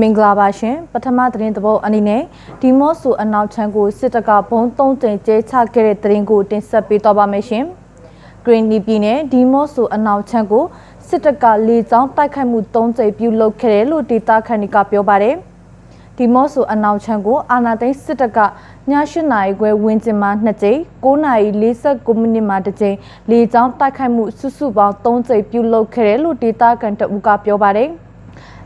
မင်္ဂလာပါရှင်ပထမသတင်းသဘောအနေနဲ့ဒီမော့ဆိုအနောက်ချမ်းကိုစစ်တပ်ကဘုံသုံးကြိမ်ကျဲချခဲ့တဲ့သတင်းကိုတင်ဆက်ပေးတော့ပါမယ်ရှင်ဂရင်းနီပြည်နယ်ဒီမော့ဆိုအနောက်ချမ်းကိုစစ်တပ်ကလေကြောင်းတိုက်ခိုက်မှု၃ကြိမ်ပြုလုပ်ခဲ့တယ်လို့ဒေတာခန်နီကပြောပါတယ်ဒီမော့ဆိုအနောက်ချမ်းကိုအာနာသိန်းစစ်တပ်ကည၈နာရီခွဲဝင်းကျင်မှာ2ကြိမ်9နာရီ49မိနစ်မှာတစ်ကြိမ်လေကြောင်းတိုက်ခိုက်မှုစုစုပေါင်း3ကြိမ်ပြုလုပ်ခဲ့တယ်လို့ဒေတာကန်တအူကပြောပါတယ်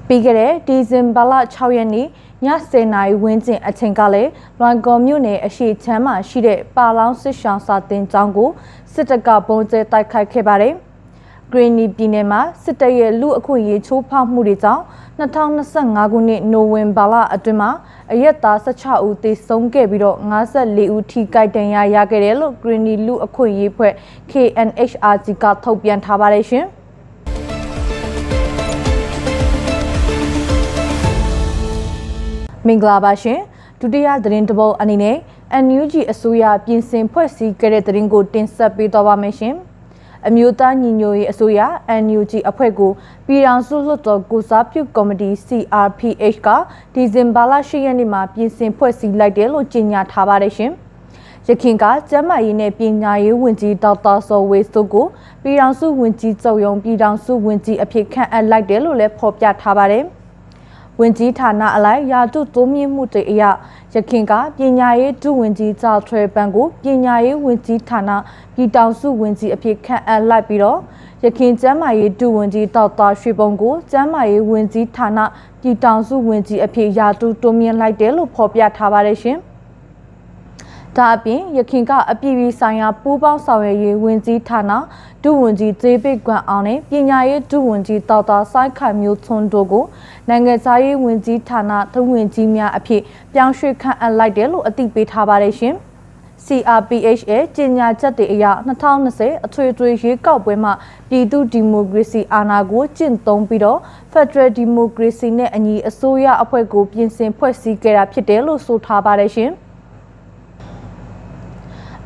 ပြီးခဲ့တဲ့ဒီဇင်ဘာလ6ရက်နေ့ည10:00နာရီဝန်းကျင်အချိန်ကလည်းလွန်ကော်မြို့နယ်အရှိချမ်းမှာရှိတဲ့ပါလောင်းစစ်ရှောင်းစာတင်ကျောင်းကိုစစ်တပ်ကပုံကျဲတိုက်ခိုက်ခဲ့ပါတယ်။ဂရင်းနီပြည်နယ်မှာစစ်တပ်ရဲ့လူအခွင့်အရေးချိုးဖောက်မှုတွေကြောင့်2025ခုနှစ်နိုဝင်ဘာလအတွင်းမှာအရက်သား16ဦးသေဆုံးခဲ့ပြီးတော့54ဦးထိခိုက်ဒဏ်ရာရခဲ့တယ်လို့ဂရင်းနီလူအခွင့်အရေးဖွဲ့ KNHRG ကထုတ်ပြန်ထားပါတယ်ရှင်။ မင်္ဂလာပါရှင်ဒုတိယသတင်းတပုတ်အနေနဲ့ NUG အစိုးရပြင်ဆင်ဖွဲ့စည်းခဲ့တဲ့သတင်းကိုတင်ဆက်ပေးသွားပါမယ်ရှင်အမျိုးသားညီညွတ်ရေးအစိုးရ NUG အဖွဲ့ကိုပြည်ထောင်စုလွှတ်တော်ကိုစားပြုကော်မတီ CRPH ကဒီဇင်ဘာလ10ရက်နေ့မှာပြင်ဆင်ဖွဲ့စည်းလိုက်တယ်လို့ကြေညာထားပါတယ်ရှင်ရခင်ကကျမ်းမာရေးနဲ့ပညာရေးဝန်ကြီးဒေါက်တာစောဝေစုကိုပြည်ထောင်စုဝန်ကြီးချုပ်ရုံးပြည်ထောင်စုဝန်ကြီးအဖြစ်ခန့်အပ်လိုက်တယ်လို့လည်းဖော်ပြထားပါတယ်။ ဝင်ကြီးဌာနအလိုက်ရာတုတိုးမြင့်မှုတွေအရရခင်ကပညာရေးဒုဝန်ကြီးကြောက်ထွဲပန်းကိုပညာရေးဝန်ကြီးဌာနပြည်တောင်စုဝန်ကြီးအဖြစ်ခန့်အပ်လိုက်ပြီးတော့ရခင်ကျမ်းမာရေးဒုဝန်ကြီးတောက်သားရွှေပုံကိုကျမ်းမာရေးဝန်ကြီးဌာနပြည်တောင်စုဝန်ကြီးအဖြစ်ရာတုတိုးမြင့်လိုက်တယ်လို့ဖော်ပြထားပါတယ်ရှင်။ဒါအပြင်ရခင်ကအပြည်ပြည်ဆိုင်ရာပူးပေါင်းဆောင်ရွက်ရေးဝန်ကြီးဌာန ဒုဝန်ကြီးကျေးပိတ်ကွမ်အောင်နဲ့ပညာရေးဒုဝန်ကြီးတောက်တာစိုက်ခိုင်မျိုးထွန်းတို့ကိုနိုင်ငံသားရေးဝန်ကြီးဌာနဒုဝန်ကြီးများအဖြစ်ပြောင်းရွှေ့ခန့်အပ်လိုက်တယ်လို့အသိပေးထားပါတယ်ရှင်။ CRPH ရဲ့ကြေညာချက်တွေအရ2020အထွေထွေရွေးကောက်ပွဲမှာပြည်သူဒီမိုကရေစီအာဏာကိုကျင့်သုံးပြီးတော့ Federal Democracy နဲ့အညီအစိုးရအဖွဲ့ကိုပြင်ဆင်ဖွဲ့စည်းခဲ့တာဖြစ်တယ်လို့ဆိုထားပါတယ်ရှင်။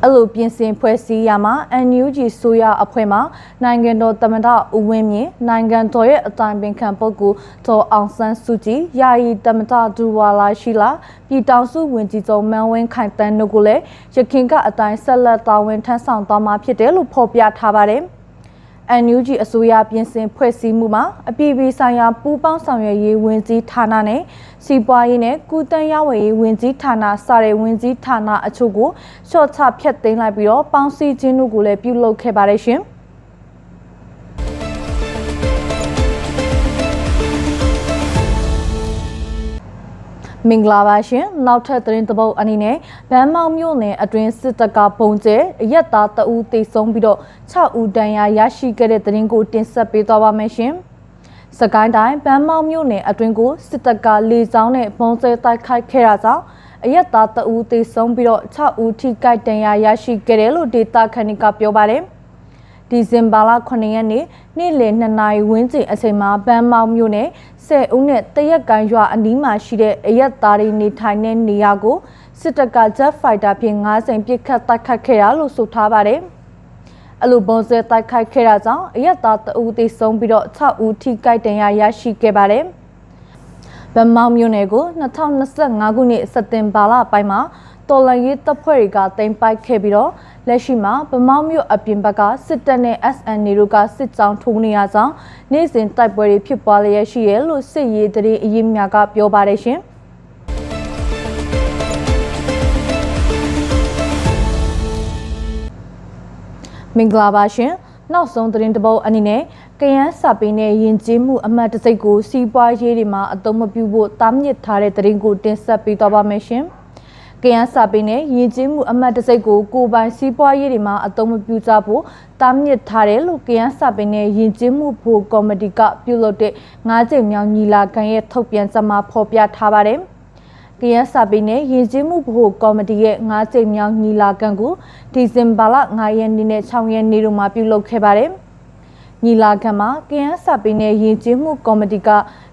အဲ့လိုပြင်ဆင်ဖွဲ့စည်းရမှာ NUG ဆိုရအဖွဲ့မှနိုင်ငံတော်သမ္မတဦးဝင်းမြင့်နိုင်ငံတော်ရဲ့အတိုင်ပင်ခံပုဂ္ဂိုလ်ဒေါ်အောင်ဆန်းစုကြည်ယာယီသမ္မတဒူဝါလာရှိလာပြည်တောင်စုဝန်ကြီးချုပ်မန်ဝင်းခိုင်တန်းတို့ကိုလည်းရခင်ကအတိုင်းဆက်လက်တာဝန်ထမ်းဆောင်သွားမှာဖြစ်တယ်လို့ဖော်ပြထားပါတယ်။ NUG အစိုးရပြင်ဆင်ဖွဲ့စည်းမှုမှာအပြည်ပြည်ဆိုင်ရာပူးပေါင်းဆောင်ရွက်ရေးဝန်ကြီးဌာနနဲ့စီးပွားရေးနဲ့ကုသရေးဝယ်ရေးဝန်ကြီးဌာနစတဲ့ဝန်ကြီးဌာနအချို့ကိုရှော့ချဖျက်သိမ်းလိုက်ပြီးတော့ပေါင်းစည်းခြင်းတို့ကိုလည်းပြုလုပ်ခဲ့ပါတယ်ရှင်။ မင်္ဂလာပါရှင်နောက်ထပ်သတင်းသဘောက်အနေနဲ့ဗန်းမောင်မြို့နယ်အတွင်းစစ်တပ်ကပုံကျဲအရက်သားတအူးတိတ်ဆုံးပြီးတော့6ဦးတန်ရာရရှိခဲ့တဲ့သတင်းကိုတင်ဆက်ပေးသွားပါမယ်ရှင်စကိုင်းတိုင်းဗန်းမောင်မြို့နယ်အတွင်းကိုစစ်တပ်ကလေကြောင်းနဲ့ပုံကျဲတိုက်ခိုက်ခဲ့တာကြောင့်အရက်သားတအူးတိတ်ဆုံးပြီးတော့6ဦးထိခိုက်ဒဏ်ရာရရှိခဲ့တယ်လို့ဒေတာခန်နီကပြောပါတယ် ဒီဇင်ဘာလ9ရက်နေ့နေ့လယ်2နာရီဝန်းကျင်အချိန်မှာဗန်းမောင်မြို့နယ်10ဦးနဲ့တရက်ကန်ရွာအနီးမှာရှိတဲ့အရက်သားတွေနေထိုင်တဲ့နေရာကိုစစ်တပ်က Jet Fighter ဖြင့်9စိန်ပစ်ခတ်တိုက်ခတ်ခဲ့တာလို့ဆိုထားပါတယ်။အလိုပုံစံတိုက်ခိုက်ခဲ့တာကြောင့်အရက်သားတအူးသေဆုံးပြီးတော့6ဦးထိခိုက်ဒဏ်ရာရရှိခဲ့ပါတယ်။ဗမောင်မြို့နယ်ကို2025ခုနှစ်စက်တင်ဘာလပိုင်းမှာတော်လန်ရေးတပ်ဖွဲ့တွေကတင်ပိုက်ခဲ့ပြီးတော့ လက်ရှိမှာဗမောက်မြို့အပြင်ဘက်ကစစ်တပ်နဲ့ SN တို့ကစစ်ကြောင်းထိုးနေရကြောင်းနေ့စဉ်တိုက်ပွဲတွေဖြစ်ပွားလျက်ရှိရလို့စစ်ရေးတရေအရေးများကပြောပါတယ်ရှင်မင်္ဂလာပါရှင်နောက်ဆုံးသတင်းတပုတ်အနေနဲ့ကယန်းစာပေနဲ့ယဉ်ကျေးမှုအမှတ်တစိတ်ကိုစီးပွားရေးတွေမှာအသုံးမပြုဖို့တားမြစ်ထားတဲ့သတင်းကိုတင်ဆက်ပေးသွားပါမယ်ရှင်။ ကရန်စာပေနဲ့ယဉ်ကျေးမှုအမှတ်တစိတ်ကိုကိုပိုင်စီးပွားရေးတွေမှာအသုံးမပြုကြဖို့တားမြစ်ထားတယ်လို့ကရန်စာပေနဲ့ယဉ်ကျေးမှုဘိုကော်မတီကပြုလုပ်တဲ့၅ကြိမ်မြောက်ညီလာခံရဲ့ထုတ်ပြန်ချက်မှာဖော်ပြထားပါတယ်။ကရန်စာပေနဲ့ယဉ်ကျေးမှုဘိုကော်မတီရဲ့၅ကြိမ်မြောက်ညီလာခံကိုဒီဇင်ဘာလ9ရက်နေ့နဲ့6ရက်နေ့တို့မှာပြုလုပ်ခဲ့ပါတယ်။ညီလာခံမှာကရန်စာပေနဲ့ယဉ်ကျေးမှုကော်မတီက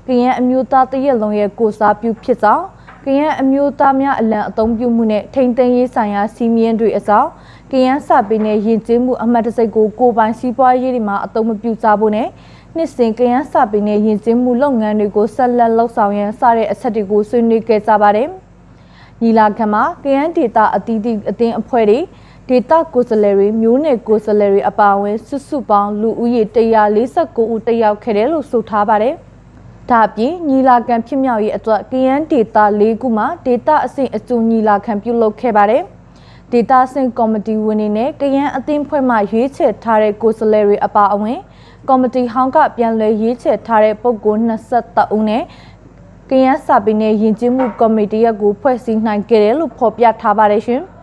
ကရန်အမျိုးသားတရက်လုံးရဲ့ကိုစားပြုဖြစ်ဆောင် ကရန်အမျိုးသားများအလံအသုံးပြုမှုနဲ့ထိန်းသိမ်းရေးဆိုင်ရာစီမင်းတွေအစောကရန်စာပေနဲ့ယဉ်ကျေးမှုအမှတ်တစိတ်ကိုကိုပိုင်စီးပွားရေးတွေမှာအသုံးမပြုကြဖို့နဲ့ကနှစ်စဉ်ကရန်စာပေနဲ့ယဉ်ကျေးမှုလုပ်ငန်းတွေကိုဆက်လက်လှုပ်ဆောင်ရန်စတဲ့အချက်တွေကိုဆွေးနွေးခဲ့ကြပါတယ်။ညီလာခံမှာကရန်ဒေတာအသီးသီးအသင်းအဖွဲ့တွေဒေတာကိုယ်စားလှယ်တွေမျိုးနယ်ကိုယ်စားလှယ်တွေအပါအဝင်စုစုပေါင်းလူဦးရေ149ဦးတက်ရောက်ခဲ့တယ်လို့ဆိုထားပါတယ်။ ဒါအပြင်ညီလာခံဖြစ်မြောက်ရေးအတွက်ကရန်ဒေတာ၄ခုမှာဒေတာအဆင့်အကျိုးညီလာခံပြုလုပ်ခဲ့ပါတယ်။ဒေတာဆင့်ကော်မတီဝင်တွေနဲ့ကရန်အသင်းဖွဲ့မှရွေးချယ်ထားတဲ့ကိုယ်စားလှယ်တွေအပါအဝင်ကော်မတီဟောင်းကပြန်လည်ရွေးချယ်ထားတဲ့ပုဂ္ဂိုလ်23ဦးနဲ့ကရန်စာပေနဲ့ယဉ်ကျေးမှုကော်မတီရက်ကိုဖွဲ့စည်းနိုင်ခဲ့တယ်လို့ဖော်ပြထားပါတယ်ရှင်။